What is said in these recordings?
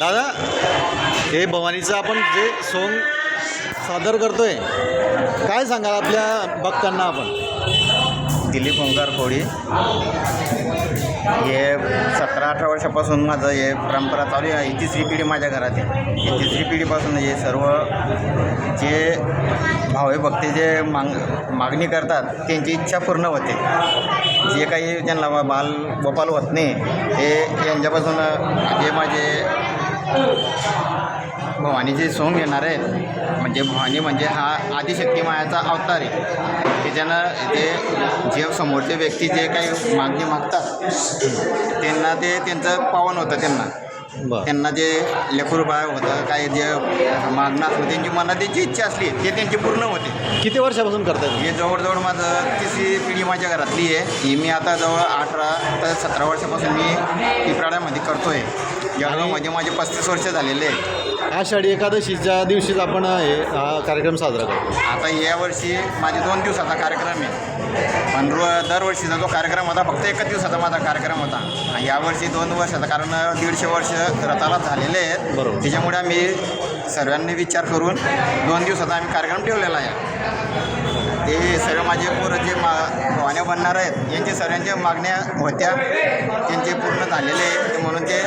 दादा हे भवानीचं आपण जे सोंग सादर करतोय काय सांगाल आपल्या भक्तांना आपण? दिलीप ओंकार कोळी हे सतरा अठरा वर्षापासून माझं हे परंपरा चालू आहे. ही तिसरी पिढी माझ्या घरात आहे. ही तिसरी पिढीपासून हे सर्व जे भावे भक्ती जे माग मागणी करतात त्यांची इच्छा पूर्ण होते. जे काही त्यांना बाल गोपाल होत नाही हे यांच्यापासून जे माझे भवानीचे सोंग येणार आहेत. म्हणजे भवानी म्हणजे हा आदिशक्ती मायाचा अवतार आहे. त्याच्यानं ते जे समोरचे व्यक्ती जे काही मागणी मागतात त्यांना ते त्यांचं पावन होतं त्यांना. त्यांना जे लेकरू बाळ होतं काय जे मागणं असलं त्यांची मनात त्यांची इच्छा असली ते त्यांची पूर्ण होते. किती वर्षापासून करताय तुम्ही? हे जवळजवळ माझं तिसरी पिढी माझ्या घरातली आहे. ही मी आता जवळ अठरा तर सतरा वर्षापासून मी पिपराड्यामध्ये करतो आहे जळगावमध्ये माझे पस्तीस वर्ष झालेले आहे. आषाढी एकादशीच्या दिवशीच आपण हे हा कार्यक्रम साजरा करतो. आता यावर्षी माझे दोन दिवसाचा कार्यक्रम आहे. पण रो दरवर्षीचा जो कार्यक्रम होता फक्त एकच दिवसाचा माझा कार्यक्रम होता. आणि यावर्षी दोन वर्षाचा कारण दीडशे वर्ष रथाला झालेले आहेत. बरोबर. त्याच्यामुळे आम्ही सर्वांनी विचार करून दोन दिवसाचा आम्ही कार्यक्रम ठेवलेला आहे. ते सर्व माझे पोरं जे मा भवान्या बनणार आहेत यांचे सर्वांच्या मागण्या होत्या. त्यांचे पूर्ण झालेले आहेत. म्हणून ते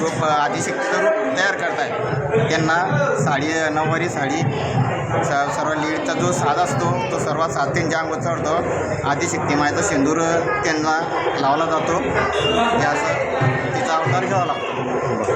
रूप आदिशक्तीचं रूप तयार करत आहेत त्यांना साडी नऊवारी साडी स सर्व लीडचा जो साज असतो तो सर्वात साज त्यांच्या अंगावर चढतो आदिशक्ती मायचा सिंदूर त्यांना लावला जातो. हे तिचा अवतार घ्यावा लागतो.